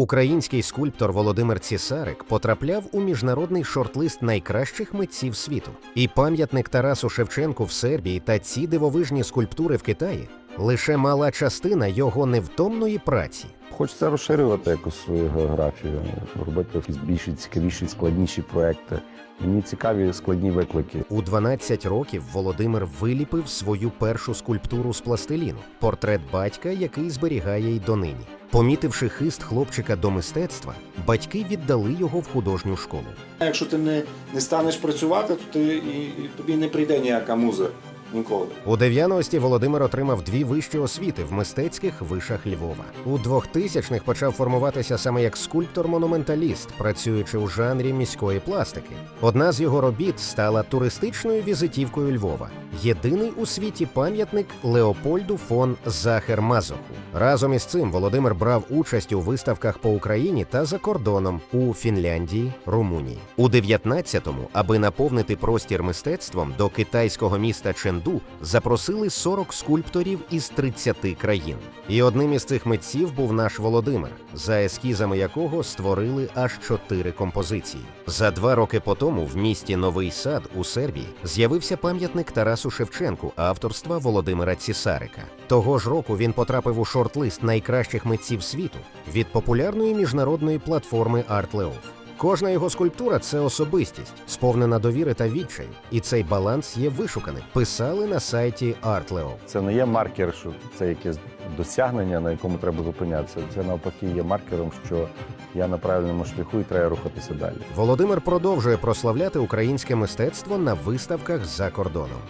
Український скульптор Володимир Цісарик потрапляв у міжнародний шорт-лист найкращих митців світу. І пам'ятник Тарасу Шевченку в Сербії та ці дивовижні скульптури в Китаї лише мала частина його невтомної праці. Хочеться розширювати якось свою географію, робити якісь більші, цікавіші, складніші проекти. Мені цікаві складні виклики. У 12 років Володимир виліпив свою першу скульптуру з пластиліну портрет батька, який зберігає й донині. Помітивши хист хлопчика до мистецтва, батьки віддали його в художню школу. Якщо ти не, не станеш працювати, то ти, і, і тобі не прийде ніяка муза ніколи. У 90-ті Володимир отримав дві вищі освіти в мистецьких вишах Львова. У 2000-х почав формуватися саме як скульптор-монументаліст, працюючи у жанрі міської пластики. Одна з його робіт стала туристичною візитівкою Львова. Єдиний у світі пам'ятник Леопольду фон Захер Мазоху. Разом із цим Володимир брав участь у виставках по Україні та за кордоном у Фінляндії, Румунії. У 19-му, аби наповнити простір мистецтвом, до китайського міста Ченду запросили 40 скульпторів із 30 країн. І одним із цих митців був наш Володимир, за ескізами якого створили аж чотири композиції. За два роки по тому в місті Новий Сад у Сербії з'явився пам'ятник Тарасу Шевченку авторства Володимира Цісарика. Того ж року він потрапив у шорт-лист найкращих митців світу від популярної міжнародної платформи ArtLeov. Кожна його скульптура це особистість, сповнена довіри та відчаю, і цей баланс є вишуканим. Писали на сайті ArtLeov. Це не є маркер, що це якесь досягнення, на якому треба зупинятися. Це навпаки є маркером, що я на правильному шляху і треба рухатися далі. Володимир продовжує прославляти українське мистецтво на виставках за кордоном.